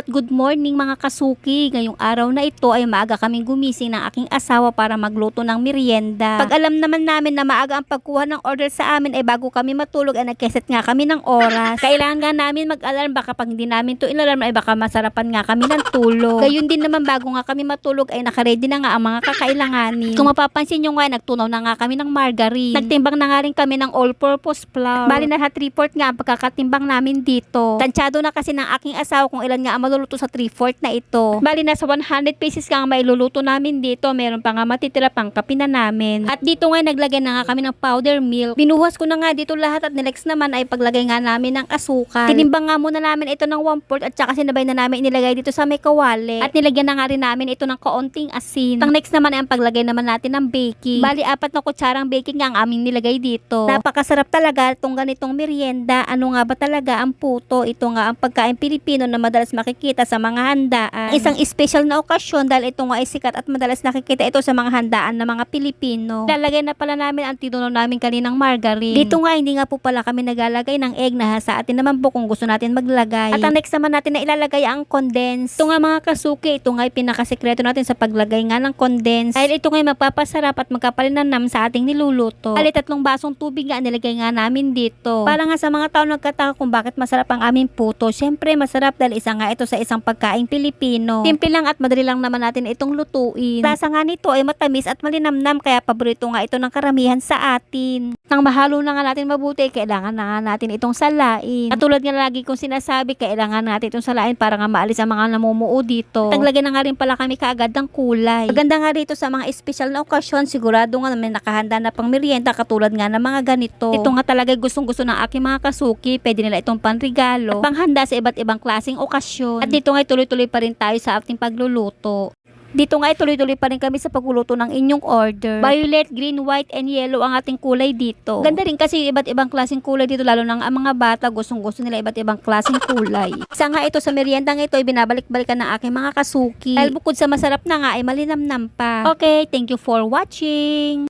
at good morning mga kasuki. Ngayong araw na ito ay maaga kaming gumising ng aking asawa para magluto ng merienda. Pag alam naman namin na maaga ang pagkuha ng order sa amin ay bago kami matulog ay nagkeset nga kami ng oras. Kailangan nga namin mag-alarm baka pag hindi namin to inalarm ay baka masarapan nga kami ng tulog. Gayun din naman bago nga kami matulog ay nakaredy na nga ang mga kakailanganin. Kung mapapansin nyo nga nagtunaw na nga kami ng margarine. Nagtimbang na nga rin kami ng all-purpose flour. Bali na sa 3-4 nga ang pagkakatimbang namin dito. Tansyado na kasi ng aking asawa kung ilan nga ang maluluto sa 3-4 na ito. Bali nasa 100 pieces nga ang mailuluto namin dito. Meron pa nga matitira pang kape na namin. At dito nga naglagay na nga kami ng powder milk. Binuhas ko na nga dito lahat at next naman ay paglagay nga namin ng asukal. Tinimbang nga muna namin ito ng 1 at saka sinabay na namin inilagay dito sa may kawali. At nilagyan na nga rin namin ito ng kaunting asin. Ang next naman ay ang paglagay naman natin ng baking. Bali apat na kutsarang baking nga ang aming nilagay dito. Napakasarap talaga itong ganitong merienda. Ano nga ba talaga ang puto? Ito nga ang pagkain Pilipino na madalas makikita sa mga handaan. Isang special na okasyon dahil ito nga ay sikat at madalas nakikita ito sa mga handaan ng mga Pilipino. Lalagay na pala namin ang tinuno namin kaninang margarine. Dito nga hindi nga po pala kami naglalagay ng egg na sa atin naman po kung gusto natin maglagay. At ang next naman natin na ilalagay ang condense. Ito nga mga kasuki, ito nga ay pinakasekreto natin sa paglagay nga ng condense. Dahil ito nga ay magpapasarap at magkapalinanam sa ating niluluto. Bali tatlong basong tubig nga nilagay nga namin dito. Para nga sa mga tao nagkataka kung bakit masarap ang aming puto. Syempre masarap dahil isa nga ito sa isang pagkain Pilipino. Simple lang at madali lang naman natin itong lutuin. Lasa nga nito ay matamis at malinamnam kaya paborito nga ito ng karamihan sa atin. Nang mahalo na nga natin mabuti, kailangan na nga natin itong salain. At tulad nga lagi kong sinasabi, kailangan natin itong salain para nga maalis ang mga namumuo dito. Naglagay na nga rin pala kami kaagad ng kulay. Maganda nga rito sa mga espesyal na okasyon, sigurado nga may nakahanda na pang merienda katulad nga ng mga ganito. Ito nga talaga gustong gusto ng aking mga kasuki, pwede nila itong panregalo at panghanda sa iba't ibang klaseng okasyon. At dito nga tuloy-tuloy pa rin tayo sa ating pagluluto. Dito nga tuloy-tuloy pa rin kami sa pagluluto ng inyong order. Violet, green, white, and yellow ang ating kulay dito. Ganda rin kasi iba't ibang klaseng kulay dito lalo ng ang mga bata gustong gusto nila iba't ibang klaseng kulay. Isa nga ito sa meriendang ito ay binabalik-balikan ng aking mga kasuki. Dahil bukod sa masarap na nga ay malinamnam pa. Okay, thank you for watching.